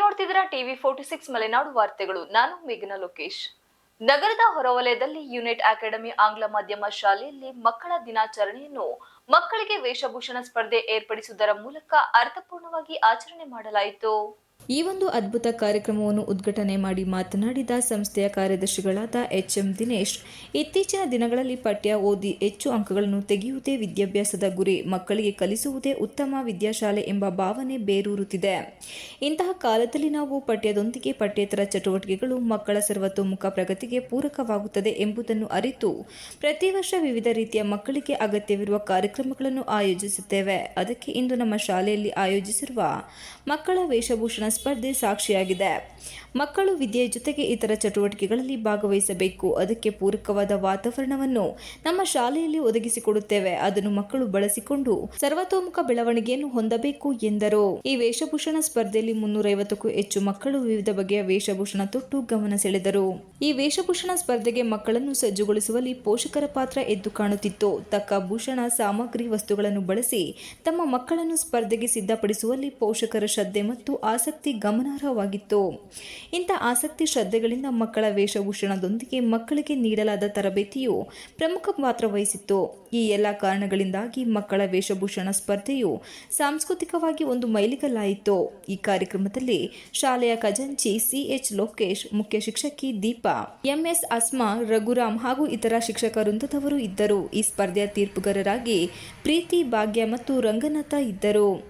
ನೋಡ್ತಿದ್ದೀರಾ TV forty six Malenadu ವಾರ್ತೆಗಳು. ನಾನು ಮೇಘನ ಲೋಕೇಶ್. ನಗರದ ಹೊರವಲಯದಲ್ಲಿ ಯುನೈಟ್ ಅಕಾಡೆಮಿ ಆಂಗ್ಲ ಮಾಧ್ಯಮ ಶಾಲೆಯಲ್ಲಿ ಮಕ್ಕಳ ದಿನಾಚರಣೆಯನ್ನು ಮಕ್ಕಳಿಗೆ ವೇಷಭೂಷಣ ಸ್ಪರ್ಧೆ ಏರ್ಪಡಿಸುವುದರ ಮೂಲಕ ಅರ್ಥಪೂರ್ಣವಾಗಿ ಆಚರಣೆ ಮಾಡಲಾಯಿತು. ಈ ಒಂದು ಅದ್ಭುತ ಕಾರ್ಯಕ್ರಮವನ್ನು ಉದ್ಘಾಟನೆ ಮಾಡಿ ಮಾತನಾಡಿದ ಸಂಸ್ಥೆಯ ಕಾರ್ಯದರ್ಶಿಗಳಾದ ಎಚ್ ಎಂ ದಿನೇಶ್, ಇತ್ತೀಚಿನ ದಿನಗಳಲ್ಲಿ ಪಠ್ಯ ಓದಿ ಹೆಚ್ಚು ಅಂಕಗಳನ್ನು ತೆಗೆಯುವುದೇ ವಿದ್ಯಾಭ್ಯಾಸದ ಗುರಿ, ಮಕ್ಕಳಿಗೆ ಕಲಿಸುವುದೇ ಉತ್ತಮ ವಿದ್ಯಾಶಾಲೆ ಎಂಬ ಭಾವನೆ ಬೇರೂರುತ್ತಿದೆ. ಇಂತಹ ಕಾಲದಲ್ಲಿ ನಾವು ಪಠ್ಯದೊಂದಿಗೆ ಪಠ್ಯೇತರ ಚಟುವಟಿಕೆಗಳು ಮಕ್ಕಳ ಸರ್ವತೋಮುಖ ಪ್ರಗತಿಗೆ ಪೂರಕವಾಗುತ್ತದೆ ಎಂಬುದನ್ನು ಅರಿತು, ಪ್ರತಿ ವರ್ಷ ವಿವಿಧ ರೀತಿಯ ಮಕ್ಕಳಿಗೆ ಅಗತ್ಯವಿರುವ ಕಾರ್ಯಕ್ರಮಗಳನ್ನು ಆಯೋಜಿಸುತ್ತೇವೆ. ಅದಕ್ಕೆ ಇಂದು ನಮ್ಮ ಶಾಲೆಯಲ್ಲಿ ಆಯೋಜಿಸಿರುವ ಮಕ್ಕಳ ವೇಷಭೂಷಣ ಸ್ಪರ್ಧೆ ಸಾಕ್ಷಿಯಾಗಿದೆ. ಮಕ್ಕಳು ವಿದ್ಯೆಯ ಜೊತೆಗೆ ಇತರ ಚಟುವಟಿಕೆಗಳಲ್ಲಿ ಭಾಗವಹಿಸಬೇಕು. ಅದಕ್ಕೆ ಪೂರಕವಾದ ವಾತಾವರಣವನ್ನು ನಮ್ಮ ಶಾಲೆಯಲ್ಲಿ ಒದಗಿಸಿಕೊಡುತ್ತೇವೆ. ಅದನ್ನು ಮಕ್ಕಳು ಬಳಸಿಕೊಂಡು ಸರ್ವತೋಮುಖ ಬೆಳವಣಿಗೆಯನ್ನು ಹೊಂದಬೇಕು ಎಂದರು. ಈ ವೇಷಭೂಷಣ ಸ್ಪರ್ಧೆಯಲ್ಲಿ ಮುನ್ನೂರೈವತ್ತಕ್ಕೂ ಹೆಚ್ಚು ಮಕ್ಕಳು ವಿವಿಧ ಬಗೆಯ ವೇಷಭೂಷಣ ತೊಟ್ಟು ಗಮನ ಸೆಳೆದರು. ಈ ವೇಷಭೂಷಣ ಸ್ಪರ್ಧೆಗೆ ಮಕ್ಕಳನ್ನು ಸಜ್ಜುಗೊಳಿಸುವಲ್ಲಿ ಪೋಷಕರ ಪಾತ್ರ ಎದ್ದು ಕಾಣುತ್ತಿತ್ತು. ತಕ್ಕ ಭೂಷಣ, ಸಾಮಗ್ರಿ, ವಸ್ತುಗಳನ್ನು ಬಳಸಿ ತಮ್ಮ ಮಕ್ಕಳನ್ನು ಸ್ಪರ್ಧೆಗೆ ಸಿದ್ಧಪಡಿಸುವಲ್ಲಿ ಪೋಷಕರ ಶ್ರದ್ಧೆ ಮತ್ತು ಆಸಕ್ತಿ ಗಮನಾರ್ಹವಾಗಿತ್ತು. ಇಂಥ ಆಸಕ್ತಿ ಶ್ರದ್ಧೆಗಳಿಂದ ಮಕ್ಕಳ ವೇಷಭೂಷಣದೊಂದಿಗೆ ಮಕ್ಕಳಿಗೆ ನೀಡಲಾದ ತರಬೇತಿಯು ಪ್ರಮುಖ ಪಾತ್ರ ವಹಿಸಿತ್ತು. ಈ ಎಲ್ಲ ಕಾರಣಗಳಿಂದಾಗಿ ಮಕ್ಕಳ ವೇಷಭೂಷಣ ಸ್ಪರ್ಧೆಯು ಸಾಂಸ್ಕೃತಿಕವಾಗಿ ಒಂದು ಮೈಲಿಗಲ್ಲಾಯಿತು. ಈ ಕಾರ್ಯಕ್ರಮದಲ್ಲಿ ಶಾಲೆಯ ಖಜಾಂಚಿ ಸಿಎಚ್ ಲೋಕೇಶ್, ಮುಖ್ಯ ಶಿಕ್ಷಕಿ ದೀಪಾ ಎಂಎಸ್ ಅಸ್ಮಾ, ರಘುರಾಮ್ ಹಾಗೂ ಇತರ ಶಿಕ್ಷಕ ವೃಂದದವರು ಇದ್ದರು. ಈ ಸ್ಪರ್ಧೆಯ ತೀರ್ಪುಗಾರರಾಗಿ ಪ್ರೀತಿ ಭಾಗ್ಯ ಮತ್ತು ರಂಗನಾಥ ಇದ್ದರು.